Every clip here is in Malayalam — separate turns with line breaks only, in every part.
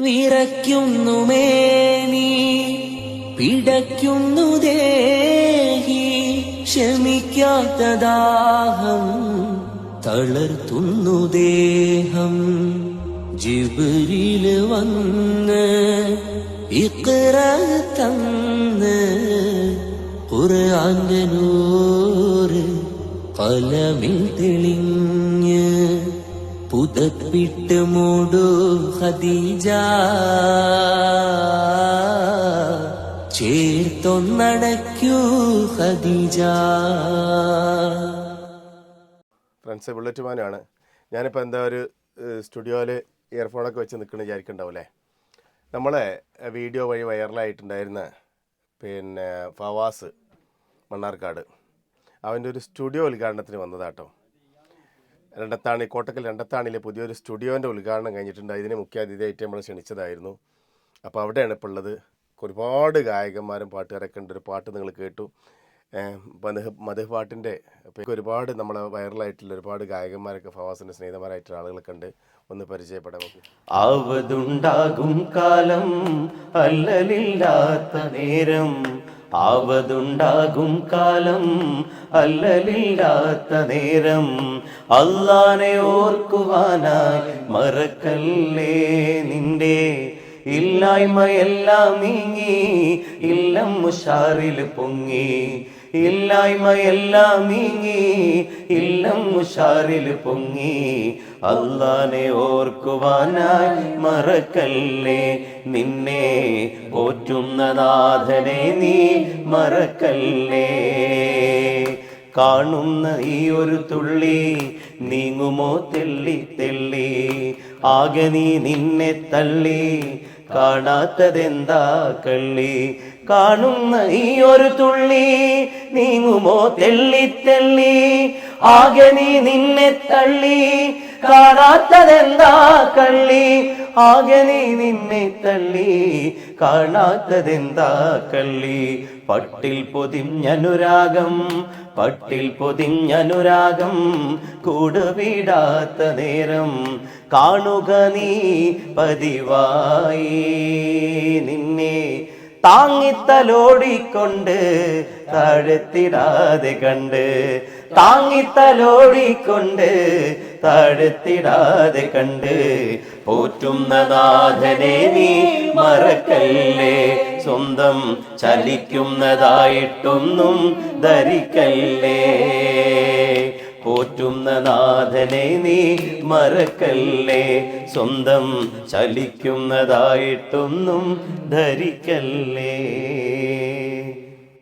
വിറയ്ക്കുന്നു മേനി പിടയ്ക്കുന്നു ദേഹി ക്ഷമിക്കാത്ത ദാഹം തളർത്തുന്നു ദേഹം. ജിബിൽ വന്ന് ഇക്കറ തന്ന് ഖുർആന്റെ നൂറ് കലമിൽ തെളിഞ്ഞ് പുതപ്പിട്ട് മൂടു ഹദീജ ചേർത്തൊന്നടയ്ക്കൂ ഖദീജ.
ഫ്രണ്ട്സ് ബുള്ളറ്റ് മാനാണ്. ഞാനിപ്പോൾ എന്താ ഒരു സ്റ്റുഡിയോയിൽ ഇയർഫോണൊക്കെ വെച്ച് നിൽക്കണ വിചാരിക്കണ്ടാവൂലേ നമ്മളെ വീഡിയോ വഴി വൈറലായിട്ടുണ്ടായിരുന്ന പിന്നെ ഫവാസ് മണ്ണാർക്കാട്. അവന്റെ ഒരു സ്റ്റുഡിയോ ഉദ്ഘാടനത്തിന് വന്നതാട്ടോ. രണ്ടത്താണി കോട്ടക്കൽ രണ്ടത്താണിയിലെ പുതിയൊരു സ്റ്റുഡിയോന്റെ ഉദ്ഘാടനം കഴിഞ്ഞിട്ടുണ്ട്. അതിന് മുഖ്യ അതിഥിയായിട്ട് നമ്മൾ ക്ഷണിച്ചതായിരുന്നു. അപ്പോൾ അവിടെയാണ് ഇപ്പോൾ ഉള്ളത്. ഒരുപാട് ഗായകന്മാരും പാട്ടുകാരൊക്കെ ഉണ്ട്. ഒരു പാട്ട് നിങ്ങൾ കേട്ടു. മധു മധു പാട്ടിന്റെ ഒരുപാട് നമ്മളെ വൈറലായിട്ടുള്ള ഒരുപാട് ഗായകന്മാരൊക്കെ ഫവാസിന്റെ സ്നേഹിതന്മാരായിട്ടുള്ള ആളുകളൊക്കെ ഉണ്ട്. ഒന്ന് പരിചയപ്പെടാം
ആവതുണ്ടാകും കാലം അല്ലലില്ലാത്ത നേരം ആവതുണ്ടാകും കാലം അല്ലലില്ലാത്ത നേരം. അല്ലാനെ ഓർക്കുവാനായി മറക്കല്ലേ നിന്റെ ഇല്ലായ്മയെല്ലാം നീങ്ങി ഇല്ലം ഉഷാറിൽ പൊങ്ങി. ഇല്ലായ്മയെല്ലാം നീങ്ങി ഇല്ലം ഉഷാറിൽ പൊങ്ങി. അല്ലാനെ ഓർക്കുവാനായി മറക്കല്ലേ നിന്നെ? പോറ്റുന്ന നാഥനെ നീ മറക്കല്ലേ? കാണുന്ന ഈ ഒരു തുള്ളി നീങ്ങുമോ തെള്ളി തെള്ളി? ആകെ നീ നിന്നെ തള്ളി. കാണാത്തതെന്താ കള്ളി? കാണുന്ന ഈ ഒരു തുള്ളി നീങ്ങുമോ തെള്ളി തെള്ളി? ആകെ നീ നിന്നെ തള്ളി. കാണാത്തതെന്താ കള്ളി? ആകെ നീ നിന്നെ തള്ളി. കാണാത്തതെന്താ കള്ളി? പട്ടിൽ പൊതിഞ്ഞനുരാഗം പട്ടിൽ പൊതിഞ്ഞനുരാഗം കൂടുവിടാത്ത നേരം കാണുക നീ പതിവായി. നിന്നെ താങ്ങിത്തലോടിക്കൊണ്ട് താഴത്തിടാതെ കണ്ട് താങ്ങിത്തലോടിക്കൊണ്ട് താഴത്തിടാതെ കണ്ട് പോറ്റുന്ന നാഥനെ നീ മറക്കല്ലേ? സ്വന്തം ചലിക്കുന്നതായിട്ടൊന്നും ധരിക്കല്ലേ? പോറ്റുന്ന നാഥനെ നീ മറക്കല്ലേ? സ്വന്തം ചലിക്കുന്നതായിട്ടൊന്നും ധരിക്കല്ലേ?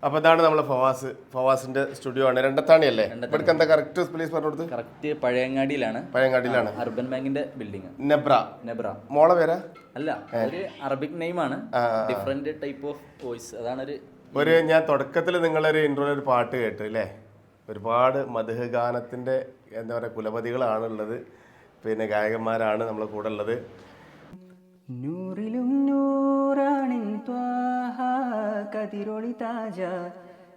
അപ്പോൾ ഇതാണ് നമ്മളെ ഫവാസ്. ഫവാസിന്റെ സ്റ്റുഡിയോ ആണ്. രണ്ടത്താണിയല്ലേ ഇവിടെ എന്താ കറക്റ്റ് പ്ലേസ് പറഞ്ഞു കൊടുത്ത്
കറക്റ്റ് പഴയങ്ങാടിയിലാണ്.
പഴയങ്ങാടിയിലാണ്.
അർബൻ ബാങ്കിന്റെ ബിൽഡിംഗ്
നെബ്ര.
നെബ്ര.
മോളെ പേരാ?
അല്ല ഒരു അറബിക് നെയിം ആണ്. ഡിഫറെന്റ് ടൈപ്പ് ഓഫ് വോയിസ് അതാണ് ഒരു
ഒരു ഞാൻ തുടക്കത്തിൽ നിങ്ങളൊരു ഇൻട്രോയിൽ ഒരു പാട്ട് കേട്ടു അല്ലേ? ഒരുപാട് മധുഹ ഗാനത്തിന്റെ എന്താ പറയുക കുലപതികളാണുള്ളത്. പിന്നെ ഗായകന്മാരാണ് നമ്മളെ കൂടെ ഉള്ളത്.
നൂറിലും കതിരൊളി താജ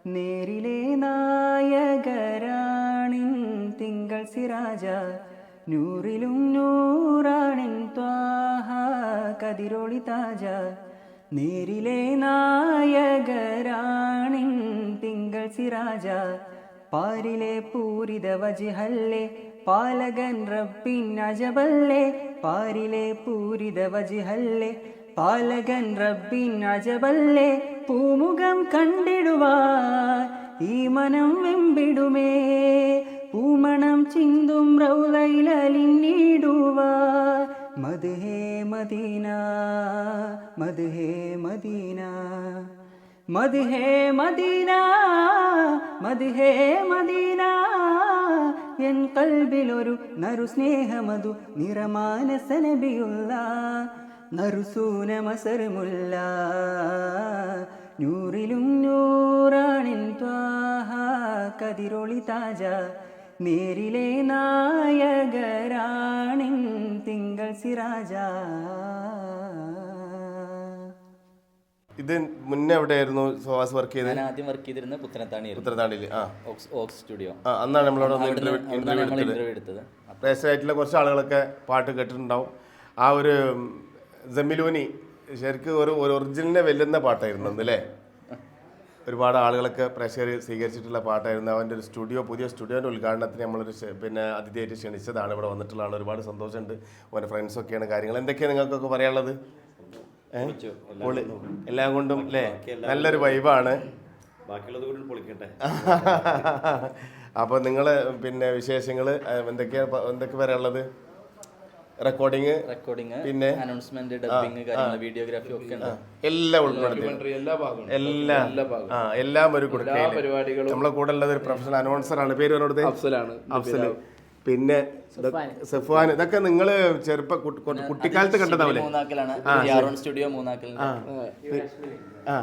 നേരിലെ നായകരാണിൻ തിങ്കൾ സിരാജ. നൂറിലും നൂറാണിൻ ത്വാഹ കതിരൊളി താജ നേരിലെ നായകരാണിൻ തിങ്കൾ സിരാജ. പാരിലെ പൂരിത വജിഹല്ലേ പാലകൻ റബ്ബിൻ അജബല്ലേ. പാരിലെ പൂരിത വജിഹല്ലേ പാലകൻ റബ്ബിൻ അജബല്ലേ പൂമുഖം കണ്ടിടുവാൻ ഈ മനം വെമ്പിടുമേ. പൂമണം ചിന്തും റൗലയിലിടുവാൻ മധുഹേ മദീന മധുഹേ മദീന മധുഹേ മദീന മധുഹേ മദീന. എൻ കൽബിലൊരു നറു സ്നേഹമതു നിറമാനസ നബിയുള്ള നറുസൂന മസർമുല്ല നൂറിലും നൂറാണിൻ ത്വാഹ കതിരൊളി താജ നേരിലെ നായകരാണിൻ തിങ്കൾ സിരാജ
ഇത് മുന്നേ എവിടെയായിരുന്നു സുഹാസ് വർക്ക് ചെയ്തത്?
ഞാൻ ആദ്യം വർക്ക് ചെയ്തിരുന്ന പുത്തനത്താണി
പുത്തനത്താണിയിൽ ആ.
Ox Ox studio.
ആ അന്നാണ്
നമ്മളോട്
ഇന്റർവ്യൂ എടുത്തത്. പ്രേക്ഷകരായിട്ടുള്ള കുറച്ച് ആളുകളൊക്കെ പാട്ട് കേട്ടിട്ടുണ്ടാവും. ആ ഒരു ജമിലൂനി ശരിക്കും ഒരു ഒരു ഒറിജിനലിനെ വെല്ലുന്ന പാട്ടായിരുന്നു അന്നല്ലേ ഒരുപാട് ആളുകളൊക്കെ പ്രഷർ സ്വീകരിച്ചിട്ടുള്ള പാട്ടായിരുന്നു. അവന്റെ ഒരു സ്റ്റുഡിയോ പുതിയ സ്റ്റുഡിയോന്റെ ഉദ്ഘാടനത്തിന് നമ്മളൊരു പിന്നെ അതിഥിയായിട്ട് ക്ഷണിച്ചതാണ്. ഇവിടെ വന്നിട്ടുള്ള ആൾ ഒരുപാട് സന്തോഷമുണ്ട്. ഓന്റെ ഫ്രണ്ട്സൊക്കെയാണ് കാര്യങ്ങൾ. എന്തൊക്കെയാണ് നിങ്ങൾക്കൊക്കെ പറയാനുള്ളത്? എല്ലാം കൊണ്ടും അല്ലേ? നല്ലൊരു വൈബാണ്. അപ്പോൾ നിങ്ങൾ പിന്നെ വിശേഷങ്ങൾ എന്തൊക്കെയാണ് എന്തൊക്കെ പറയാനുള്ളത്? റെക്കോർഡിങ്
റെക്കോർഡിംഗ്
പിന്നെ?
അനൗൺസ്മെന്റ് ഡബിങ് കാര്യങ്ങൾ വീഡിയോഗ്രാഫി ഒക്കെ ഉണ്ട്.
എല്ലാം ഉൾപ്പെടുത്തി.
എല്ലാ ഭാഗവും
എല്ലാം ആ എല്ലാം ഒരു കൊടുക്കയിൽ
പരിപാടികളും
നമ്മളെ കൂടെ ഉള്ളത് ഒരു പ്രൊഫഷണൽ അനൗൺസർ ആണ്. പേര് പറഞ്ഞത്
അഫ്സലാണ്
അഫ്സൽ പിന്നെ സഫ്വാൻ ഇതൊക്കെ നിങ്ങൾ ചെറുപ്പ കുട്ടി- കുട്ടി- കുട്ടിക്കാലത്ത്
കണ്ടതാവില്ലേ സ്റ്റുഡിയോ മൂന്നാക്കലാണ്.
ആ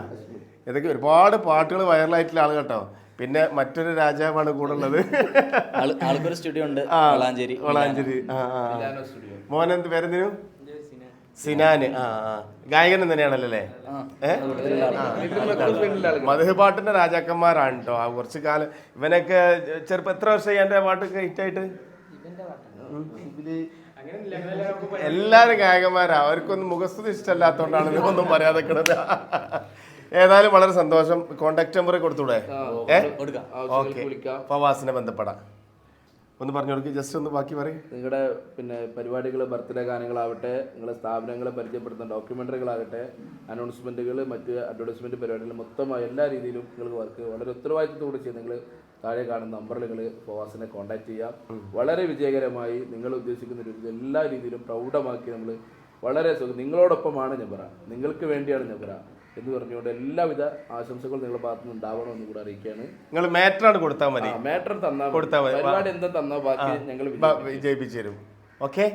ഇതൊക്കെ ഒരുപാട് പാട്ടുകൾ വൈറലായിട്ടുള്ള ആൾ കേട്ടോ. പിന്നെ മറ്റൊരു രാജാവാണ് കൂടെ ഉള്ളത്
ആൾക്കൊരു സ്റ്റുഡിയോ ഉണ്ട് വളാഞ്ചേരി.
വളാഞ്ചേരി. ആ ആ മോനെന്ത് പേരെന്തിനു? സിനാന്. ആ ആ. ഗായകൻ തന്നെയാണല്ലേ അല്ലേ മധു പാട്ടിന്റെ രാജാക്കന്മാരാണ് കേട്ടോ ആ കുറച്ച് കാലം ഇവനൊക്കെ ചെറുപ്പം എത്ര വർഷമായി എന്റെ പാട്ടൊക്കെ ഹിറ്റായിട്ട് എല്ലാരും ഗായകന്മാരാ. അവർക്കൊന്നും മുഖസ്തുതി ഇഷ്ടമല്ലാത്തോണ്ടാണ് ഇതൊന്നും പറയാതെ കിടന്നത് ഏതായാലും വളരെ സന്തോഷം. കോണ്ടാക്ട് നമ്പർ കൊടുത്തൂടെ? ഫവാസിനെ ബന്ധപ്പെടാം. ഒന്ന് പറഞ്ഞു കൊടുക്കുക ജസ്റ്റ് ഒന്ന് ബാക്കി പറയും.
നിങ്ങളുടെ പിന്നെ പരിപാടികൾ ബർത്ത്ഡേ ഗാനങ്ങളാവട്ടെ നിങ്ങളുടെ സ്ഥാപനങ്ങളെ പരിചയപ്പെടുത്തുന്ന ഡോക്യുമെന്ററികളാകട്ടെ അനൗൺസ്മെന്റുകൾ മറ്റ് അഡ്വർടൈസ്മെന്റ് പരിപാടികൾ മൊത്തമായി എല്ലാ രീതിയിലും നിങ്ങൾക്ക് വർക്ക് വളരെ ഉത്തരവാദിത്തത്തോടെ ചെയ്ത് നിങ്ങൾ താഴെ കാണുന്ന നമ്പറിൽ നിങ്ങൾ ഫോവാസിനെ കോൺടാക്ട് ചെയ്യാം. വളരെ വിജയകരമായി നിങ്ങൾ ഉദ്ദേശിക്കുന്ന രീതിയിൽ എല്ലാ രീതിയിലും പ്രൗഢമാക്കി നമ്മൾ വളരെ സുഖം നിങ്ങളോടൊപ്പമാണ് ഞബറ നിങ്ങൾക്ക് വേണ്ടിയാണ് ഞബറ എന്ന് പറഞ്ഞുകൊണ്ട് എല്ലാവിധ ആശംസകളും നിങ്ങളുടെ ഭാഗത്തു നിന്ന് ഉണ്ടാവണമെന്ന് കൂടെ അറിയിക്കുകയാണ്.
നിങ്ങൾ മാറ്ററാണ് കൊടുത്താൽ മതി.
മാറ്റർ തന്നാൽ
കൊടുത്താൽ മതി.
പരിപാടി എന്താ തന്നാൽ ബാക്കി ഞങ്ങൾ
വിജയിപ്പിച്ചു തരും. ഓക്കെ?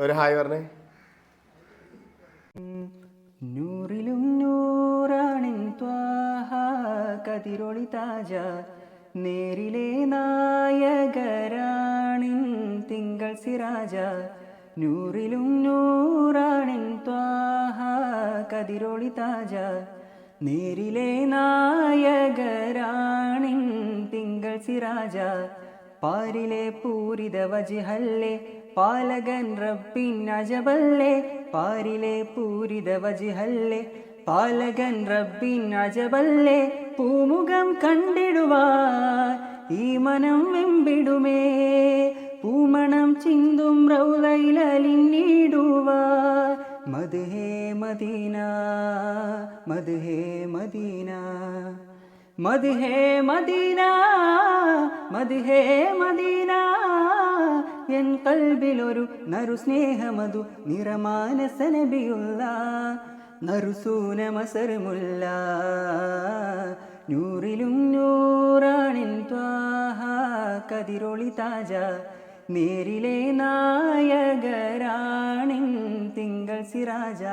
ഒരു ഹായ് പറഞ്ഞേ.
നൂറിലും നൂറാണിൻ ത്വാഹ കതിരൊളി താജ. നേരിലെ നായകരാണിൻ തിങ്കൾ സിറാജ നൂറിലും നൂറാണിൻ ത്വാഹ കതിരൊളി താജ. നേരിലെ നായകരാണിൻ തിങ്കൾ സിരാജ. പാരിലെ പൂരിത വജിഹല്ലേ പാലകൻ റബ്ബിൻ അജബല്ലേ. പാരിലെ പൂരിത വജിഹല്ലേ പാലകൻ റബ്ബിൻ അജബല്ലേ. പൂമുഖം കണ്ടിടുവാൻ ഈ മനം വെമ്പിടുമേ. പൂമണം ചിന്തും റൗലയിലിന്നിടുവാൻ മധുഹേ മദീന മധുഹേ മദീന മധുഹേ മദീന മധുഹേ മദീന. എൻ കൽബിലൊരു നറു സ്നേഹമതു നിറമാനസ നബിയുള്ള നറുസൂന മസറുമുല്ല നൂറിലും നൂറാണിൻ ത്വാഹ. കതിരൊളി താജ. നേരിലെ നായകരാണിൻ തിങ്കൾ സിറാജ.